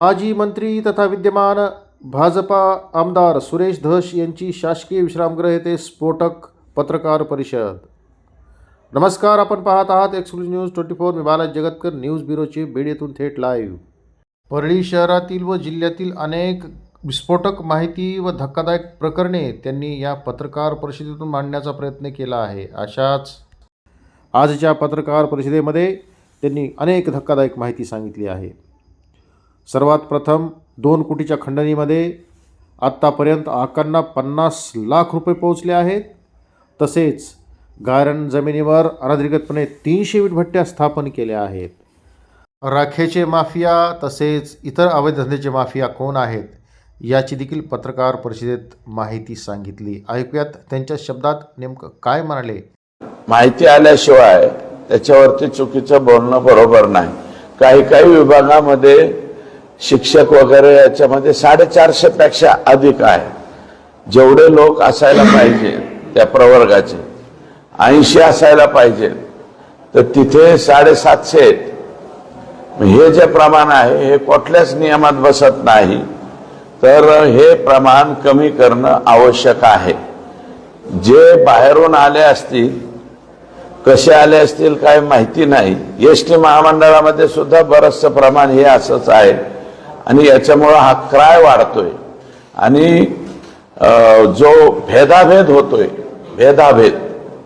माजी मंत्री तथा विद्यमान भाजपा आमदार सुरेश धस यांची शासकीय विश्रामगृह येथे स्फोटक पत्रकार परिषद. नमस्कार आपण पाहत आहात एक्सक्लुझिव्ह न्यूज ट्वेंटी फोर मी बालाजी जगतकर न्यूज ब्युरोचे बीड येथून थेट लाईव्ह परळी शहरातील व जिल्ह्यातील अनेक विस्फोटक माहिती व धक्कादायक प्रकरणे त्यांनी या पत्रकार परिषदेतून मांडण्याचा प्रयत्न केला आहे. अशाच आजच्या पत्रकार परिषदेमध्ये त्यांनी अनेक धक्कादायक माहिती सांगितली आहे. सर्वात प्रथम दोन कोटीच्या खंडणीमध्ये आत्तापर्यंत आकांना पन्नास लाख रुपये पोहोचले आहेत. तसेच गारण जमिनीवर अनधिकृतपणे तीनशे वीटभट्ट्या स्थापन केल्या आहेत. राखेचे माफिया तसेच इतर अवैध धंद्याचे माफिया कोण आहेत याची देखील पत्रकार परिषदेत माहिती सांगितली. ऐकूयात त्यांच्या शब्दात नेमकं काय म्हणाले? माहिती आल्याशिवाय त्याच्यावरती चुकीचं बोलणं बरोबर नाही. काही काही विभागामध्ये शिक्षक वगैरे याच्यामध्ये साडेचारशे पेक्षा अधिक आहे. जेवढे लोक असायला पाहिजे त्या प्रवर्गाचे. ऐंशी असायला पाहिजे. तर तिथे साडेसातशे आहेत. हे जे प्रमाण आहे हे कुठल्याच नियमात बसत नाही. तर हे प्रमाण कमी करणं आवश्यक आहे. जे बाहेरून आले असतील कसे आले असतील काय माहिती नाही. एस टी महामंडळामध्ये सुद्धा बरंचसं प्रमाण हे असंच आहे. आणि याच्यामुळं हा क्राय वाढतोय. आणि जो भेदाभेद होतोय भेदाभेद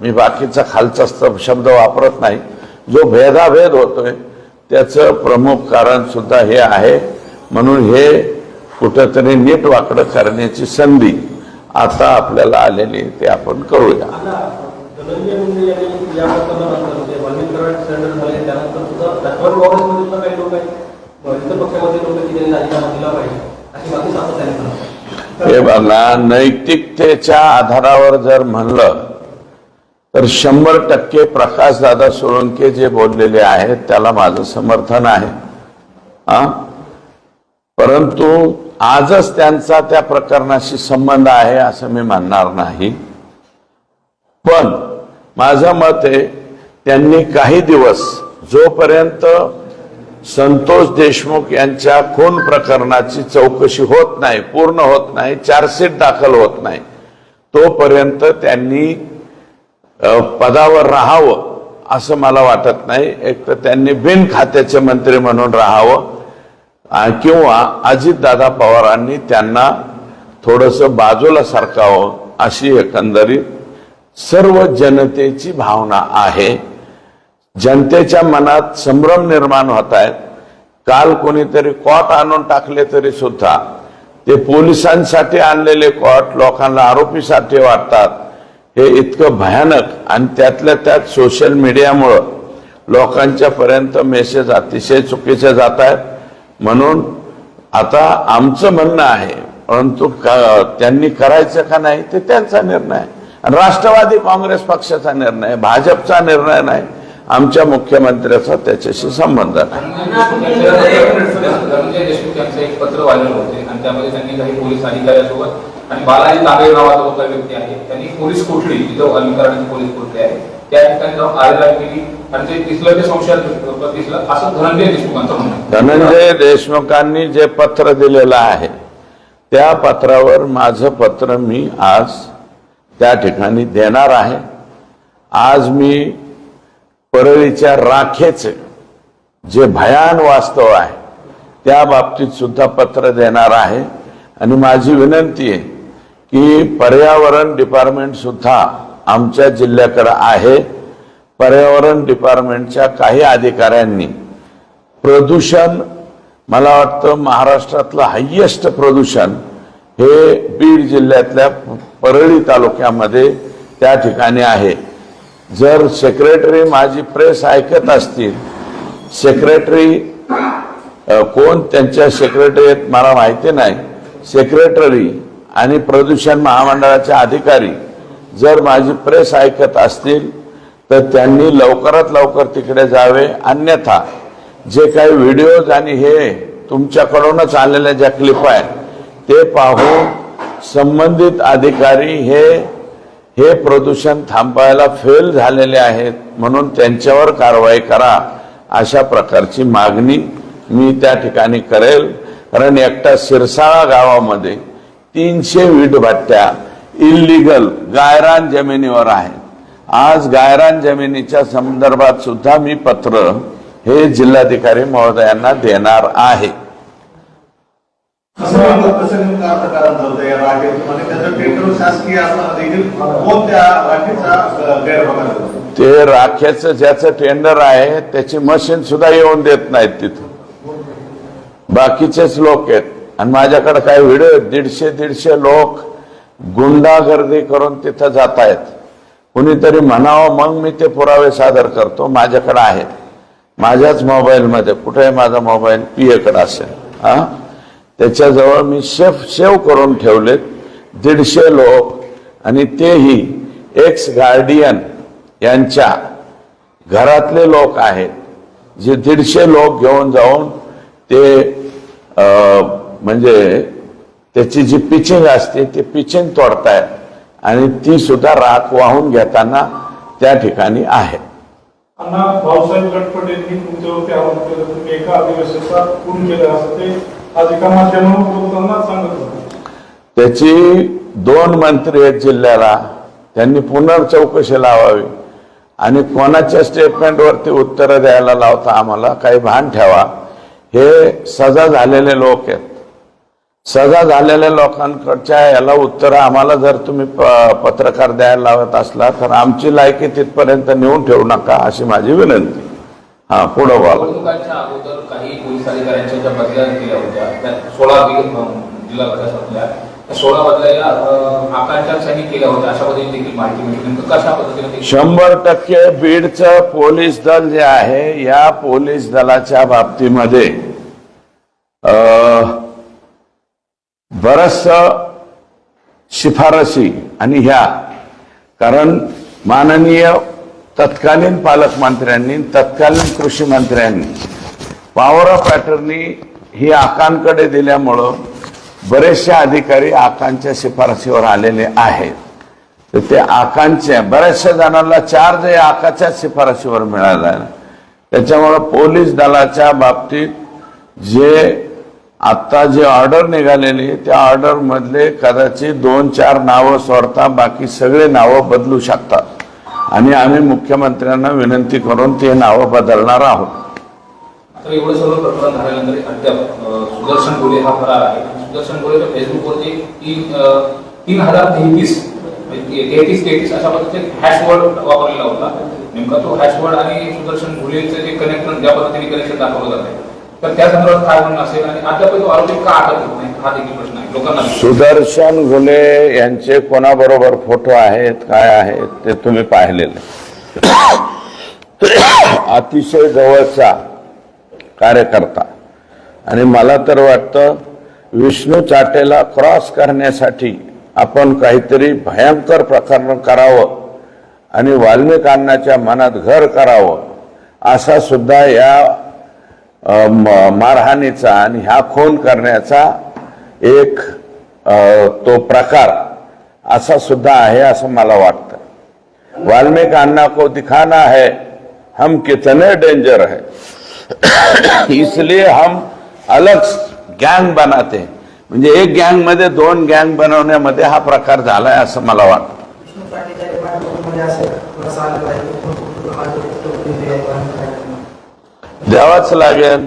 मी बाकीचा खालचा शब्द वापरत नाही जो भेदाभेद होतोय त्याचं प्रमुख कारण सुद्धा हे आहे. म्हणून हे कुठंतरी नीट वाकडं करण्याची संधी आता आपल्याला आलेली ते आपण करूया. हे बघा नैतिकतेच्या आधारावर जर म्हणलं तर शंभर टक्के प्रकाश दादा सोळंके जे बोललेले आहेत त्याला माझं समर्थन आहे. हा? परंतु आजच त्यांचा त्या प्रकरणाशी संबंध आहे असं मी मानणार नाही. पण माझं मत आहे त्यांनी काही दिवस जोपर्यंत संतोष देशमुख यांच्या खून प्रकरणाची चौकशी होत नाही पूर्ण होत नाही चार्जशीट दाखल होत नाही. तोपर्यंत त्यांनी पदावर राहावं असं मला वाटत नाही. एक तर त्यांनी बिन खात्याचे मंत्री म्हणून राहावं किंवा अजितदादा पवारांनी त्यांना थोडंसं बाजूला सरकावं अशी एकंदरीत सर्व जनतेची भावना आहे. जनतेच्या मनात संभ्रम निर्माण होत आहेत काल कोणीतरी कॉट आणून टाकले तरी सुद्धा. ते पोलिसांसाठी आणलेले कॉट लोकांना आरोपीसाठी वाटतात. हे इतकं भयानक आणि त्यातल्या त्यात सोशल मीडियामुळं लोकांच्या पर्यंत मेसेज अतिशय चुकीचे जात आहेत म्हणून आता आमचं म्हणणं आहे परंतु त्यांनी करायचं का नाही ते त्यांचा निर्णय. आहे. आणि राष्ट्रवादी काँग्रेस पक्षाचा निर्णय भाजपचा निर्णय नाही. आमच्या मुख्यमंत्र्याचा त्याच्याशी संबंध नाही. धनंजय देशमुख यांचं एक पत्र वाहिलं होते आणि त्यामध्ये त्यांनी काही पोलीस अधिकाऱ्यासोबत आणि बालाजी तांबे नावाचा जो काही व्यक्ती आहे त्यांनी पोलीस कोठडी जिथं अलमीकरणाची पोलीस कोठडी आहे त्या ठिकाणी जाऊन आरेला केली. आणि ते दिसलं ते संशयात दिसलं असं धनंजय देशमुखांचं म्हणणं आहे. धनंजय देशमुखांनी जे पत्र दिलेलं आहे त्या पत्रावर माझं पत्र मी आज त्या ठिकाणी देणार आहे. आज मी परळीच्या राखेचे जे भयान वास्तव आहे त्या बाबतीत सुद्धा पत्र देणार आहे. आणि माझी विनंती आहे की पर्यावरण डिपार्टमेंट सुद्धा आमच्या जिल्ह्याकडं आहे. पर्यावरण डिपार्टमेंटच्या काही अधिकाऱ्यांनी प्रदूषण मला वाटतं महाराष्ट्रातलं हायेस्ट प्रदूषण हे बीड जिल्ह्यातल्या परळी तालुक्यामध्ये त्या ठिकाणी आहे. जर सेक्रेटरी माझी प्रेस ऐकत असतील सेक्रेटरी कोण त्यांच्या सेक्रेटरी आहेत मला माहिती नाही. सेक्रेटरी आणि प्रदूषण महामंडळाचे अधिकारी जर माझी प्रेस ऐकत असतील तर त्यांनी लवकरात लवकर तिकडे जावे. अन्यथा जे काही व्हिडिओज आणि हे तुमच्याकडूनच आलेल्या ज्या क्लिप आहेत ते पाहून संबंधित अधिकारी हे हे प्रदूषण थांबायला फेल झालेले आहेत म्हणून त्यांच्यावर कारवाई करा अशा प्रकारची मागणी मी त्या ठिकाणी करेल. कारण एकटा सिरसाळा गावामध्ये तीनशे वीटभट्ट्या इल्लीगल गायरान जमिनीवर आहेत. आज गायरान जमिनीच्या संदर्भात सुद्धा मी पत्र हे जिल्हाधिकारी महोदयांना देणार आहे. ते राख्याच ज्याचं टेंडर आहे त्याची मशीन सुद्धा येऊन देत नाहीत तिथं. बाकीचेच लोक आहेत. आणि माझ्याकडे काय व्हिडिओ दीडशे दीडशे लोक गुंडागर्दी करून तिथं जात आहेत. कुणीतरी म्हणावं मग मी ते पुरावे सादर करतो. माझ्याकडे आहेत. माझ्याच मोबाईलमध्ये कुठे माझा मोबाईल पीएकडे असेल. हा? त्याच्याजवळ मी शेफ शेव करून ठेवलेत. दीडशे लोक आणि तेही एक्स गार्डियन यांच्या घरातले लोक आहेत. जे दीडशे लोक घेऊन जाऊन ते म्हणजे त्याची जी पिचिंग असते ती पिचिंग तोडतायत. आणि ती सुद्धा राख वाहून घेताना त्या ठिकाणी आहे. भाऊसाहेब गटपट यांनी तुमच्यावरती आरोप केला तुम्ही एका अधिवेशनाचा खून केला असते त्याची दोन मंत्री आहेत जिल्ह्याला. त्यांनी पुनर्चौकशी लावावी. आणि कोणाच्या स्टेटमेंटवरती उत्तरं द्यायला लावता आम्हाला काही भान ठेवा. हे सजा झालेले लोक आहेत. सजा झालेल्या लोकांकडच्या याला उत्तरं आम्हाला जर तुम्ही प- पत्रकार द्यायला लावत असला तर आमची लायकी तिथपर्यंत नेऊन ठेवू नका अशी माझी विनंती. हा पुढं बोला. निवडणुकांच्या अगोदर काही पोलीस अधिकाऱ्यांच्या ज्या बदल्या केल्या होत्या त्या सोळा दि- अं, जिल्हा प्रशासनातल्या त्या सोळा बदल्या या अं, आकांक्षांनी केल्या होत्या अशा पद्धतीने देखील माहिती मिळते नेमकं कशा पद्धतीने ते शंभर टक्के बीडचं पोलीस दल जे आहे या पोलीस दलाच्या बाबतीमध्ये बरस शिफारसी आणि ह्या कारण माननीय तत्कालीन पालकमंत्र्यांनी तत्कालीन कृषी मंत्र्यांनी पॉवर ऑफ अटर्नी ही आकांकडे दिल्यामुळं बरेचसे अधिकारी आकांच्या शिफारसीवर आलेले आहेत. तर ते आकांच्या बऱ्याचशा जणांना चार्ज हे आकाच्या शिफारशीवर मिळाला आहे. त्याच्यामुळं पोलीस दलाच्या बाबतीत जे आत्ता जे ऑर्डर निघालेली त्या ऑर्डरमधले कदाचित दोन चार नावं सोडता बाकी सगळे नावं बदलू शकतात. आणि आम्ही मुख्यमंत्र्यांना विनंती करून ते नावं बदलणार आहोत. एवढं सर्व प्रकरण झाल्यानंतर अद्याप सुदर्शन गोले हा फरार आहे. सुदर्शन गोलेच्या फेसबुकवरती तीन तीन हजार तेहतीस म्हणजे तेहतीस तेहतीस अशा पद्धतीचे हॅशवर्ड वापरलेला होता. नेमका तो हॅशवर्ड आणि सुदर्शन घोलेचं जे कनेक्शन ज्या पद्धतीने कनेक्शन दाखवलं जात आहे तर त्या संदर्भात काय म्हणणं असेल? आणि अद्याप तो आरोपी का अटक होत नाही? हा देखील प्रश्न आहे. सुदर्शन घुले यांचे कोणाबरोबर फोटो आहेत काय आहेत ते तुम्ही पाहिलेले. अतिशय जवळचा कार्यकर्ता. आणि मला तर वाटतं विष्णू चाटेला क्रॉस करण्यासाठी आपण काहीतरी भयंकर प्रकरण करावं आणि वाल्मिकांनाच्या मनात घर करावं असा सुद्धा या मारहाणीचा आणि ह्या खून करण्याचा एक तो प्रकार असा सुद्धा आहे असं मला वाटतं. वाल्मिकांना अन्ना को दिखाना है हम कितने डेंजर है. इसलिए हम अलग गँग बनाते हैं. म्हणजे एक गँगमध्ये दोन गँग बनवण्यामध्ये हा प्रकार झालाय असं मला वाटतं. द्यावाच लागेल.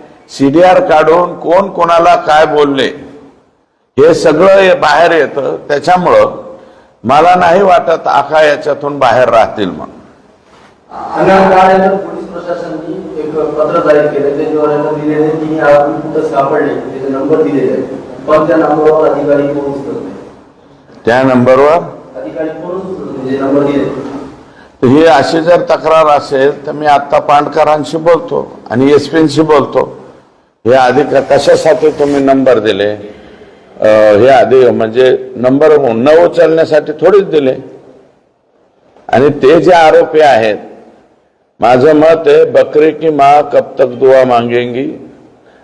सीडीआर काढून कोण कोणाला काय बोलले हे सगळं हे बाहेर येतं. त्याच्यामुळं मला नाही वाटत आका याच्यातून बाहेर राहतील म्हणून. आणि त्यानंतर पोलीस प्रशासनाने एक पत्र जारी केलं. त्याच्यावर दिलेले तिन्ही आरोपी कुठं सापडले त्याचे नंबर दिलेले आहेत. पण त्या नंबरवर अधिकारी कोण उचलत नाही त्या नंबरवर? अधिकारी कोणच उचलत नाही जे नंबर दिले तर ही अशी जर तक्रार असेल तर मी आत्ता पांडकरांशी बोलतो आणि एस पींशी बोलतो. हे अधिकार कशासाठी तुम्ही नंबर दिले? हे आधी म्हणजे नंबर न उचलण्यासाठी थोडीच दिले. आणि ते जे आरोपी आहेत माझं मत आहे बकरी की माँ कब तक दुआ मागेंगी?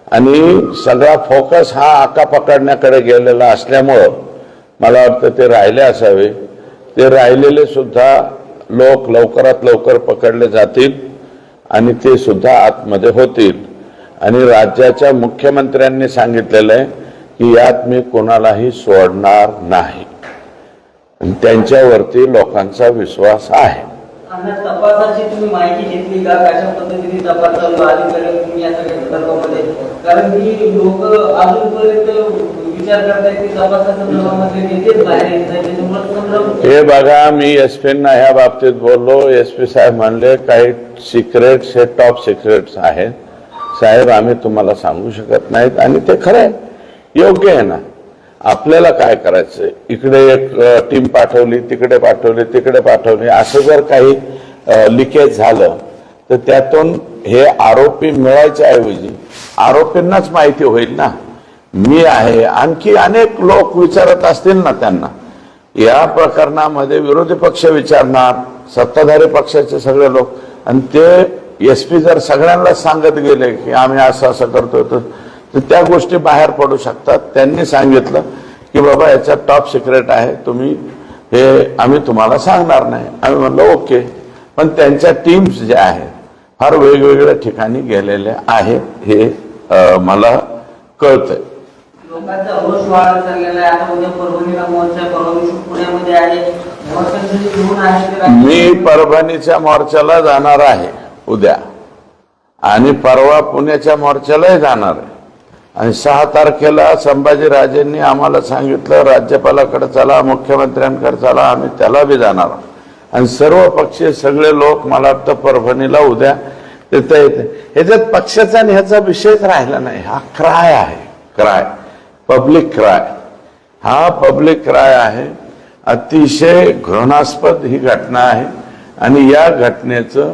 आणि सगळा फोकस हा आका पकडण्याकडे गेलेला असल्यामुळं मला वाटतं ते राहिले असावे. ते राहिलेले सुद्धा लोक लवकरात लवकर पकडले जातील आणि ते सुद्धा आतमध्ये होतील. आणि राज्याच्या मुख्यमंत्र्यांनी सांगितलेलं आहे की यात मी कोणालाही सोडणार नाही. त्यांच्यावरती लोकांचा विश्वास आहे. तपासाची तुम्ही माहिती घेतली का? कशा पद्धतीने तपास चालू तुम्ही या सगळ्या संदर्भामध्ये कारण की लोक अजूनपर्यंत विचार करतायत की तपासाच्या संदर्भामध्ये नेतेच बाहेर येत नाही त्याच्यामुळे संभ्रम हे बघा मी एस पींना ह्या बाबतीत बोललो. एस पी साहेब म्हणले काही सिक्रेट्स हे टॉप सिक्रेट्स आहेत. साहेब आम्ही तुम्हाला सांगू शकत नाहीत आणि ते खरं आहे. योग्य आहे ना. आपल्याला काय करायचं इकडे एक टीम पाठवली तिकडे पाठवली तिकडे पाठवली. असं जर काही लिकेज झालं तर त्यातून हे आरोपी मिळायच्या ऐवजी आरोपींनाच माहिती होईल ना. मी आहे. आणखी अनेक लोक विचारत असतील ना त्यांना. या प्रकरणामध्ये विरोधी पक्ष विचारणार सत्ताधारी पक्षाचे सगळे लोक. आणि ते एस पी जर सगळ्यांना सांगत गेले की आम्ही असं असं करतोय तर त्या गोष्टी बाहेर पडू शकतात. त्यांनी सांगितलं की बाबा याच्यात टॉप सिक्रेट आहे. तुम्ही हे आम्ही तुम्हाला सांगणार नाही. आम्ही म्हणलो ओके. पण त्यांच्या टीम्स ज्या आहेत फार वेगवेगळ्या ठिकाणी गेलेल्या आहेत हे मला कळतंय. मी परभणीच्या मोर्चाला जाणार आहे. उद्या. आणि परवा पुण्याच्या मोर्चालाही जाणार आहे. आणि सहा तारखेला संभाजीराजेंनी आम्हाला सांगितलं राज्यपालाकडे चला मुख्यमंत्र्यांकडे चला आम्ही त्याला बी जाणार आणि सर्व पक्षीय सगळे लोक मला वाटतं परभणीला उद्या तिथं येते ह्याच्यात पक्षाचा आणि ह्याचा विषयच राहिला नाही. हा क्राय आहे. क्राय. Public cry. हा पब्लिक क्राय आहे. अतिशय घृणास्पद ही घटना आहे. आणि या घटनेचं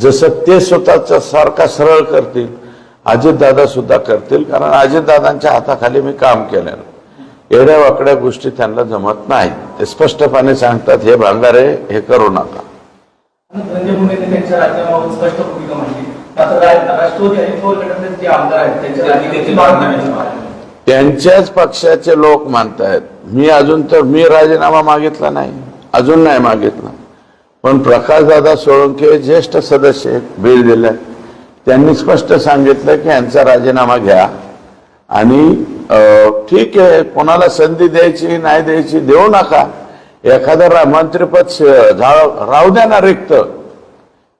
जसं ते स्वतःचा सारखा सरळ करतील अजितदादा सुद्धा करतील कारण अजितदादांच्या हाताखाली मी काम केलं एवढ्या वाकड्या गोष्टी त्यांना जमत नाही ते स्पष्टपणे सांगतात हे भांडारे हे करू नका. त्यांच्याच पक्षाचे लोक मानतायत. मी अजून तर मी राजीनामा मागितला नाही. अजून नाही मागितला. पण प्रकाशदादा सोळंके ज्येष्ठ सदस्य आहेत बीड जिल्ह्यात त्यांनी स्पष्ट सांगितलं की यांचा राजीनामा घ्या. आणि ठीक आहे कोणाला संधी द्यायची नाही द्यायची देऊ नका. एखादं रा- मंत्रिपद झा- राहू द्या ना रिक्त.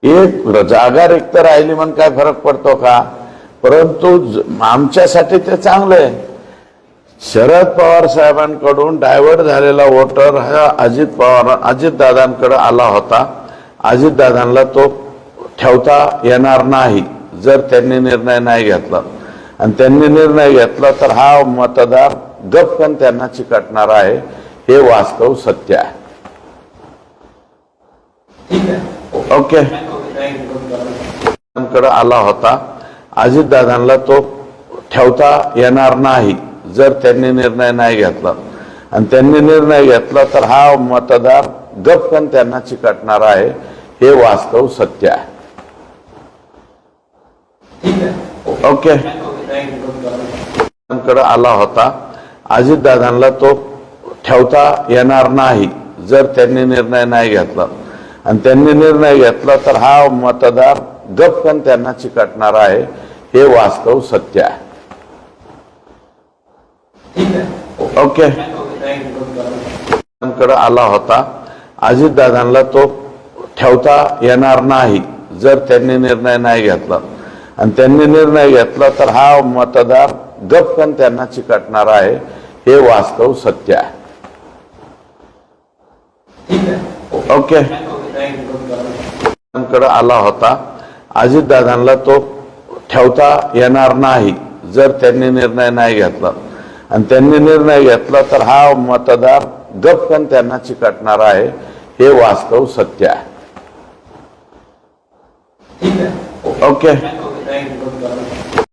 एक जागा रिक्त राहिली म्हणून काय फरक पडतो का? परंतु ज- आमच्यासाठी ते चांगलं आहे. शरद पवार साहेबांकडून डायव्हर्ट झालेला वोटर हा अजित पवार अजित दादांकडे आला होता. अजित दादांना तो ठेवता येणार नाही जर त्यांनी निर्णय नाही घेतला. आणि त्यांनी निर्णय घेतला तर हा मतदार गपकन त्यांना चिकटणार आहे हे वास्तव सत्य आहे. ओके. आला होता. अजितदादांना तो ठेवता येणार नाही जर त्यांनी निर्णय नाही घेतला आणि त्यांनी निर्णय घेतला तर हा मतदार गपकन त्यांना चिकटणार आहे हे वास्तव सत्य आहे. ओके. कडे आला होता. अजितदादांना तो ठेवता येणार नाही जर त्यांनी निर्णय नाही घेतला. आणि त्यांनी निर्णय घेतला तर हा मतदार गपकन त्यांना चिकटणार आहे हे वास्तव सत्य आहे. ओके. कडे आला होता. अजितदादांना तो ठेवता येणार नाही जर त्यांनी निर्णय नाही घेतला. आणि त्यांनी निर्णय घेतला तर हा मतदार गपकन त्यांना चिकटणार आहे हे वास्तव सत्य आहे. ओके. कडे आला होता. अजितदादांना तो ठेवता येणार नाही जर त्यांनी निर्णय नाही घेतला. आणि त्यांनी निर्णय घेतला तर हा मतदार गपकन त्यांना चिकटणार आहे हे वास्तव सत्य आहे. ओके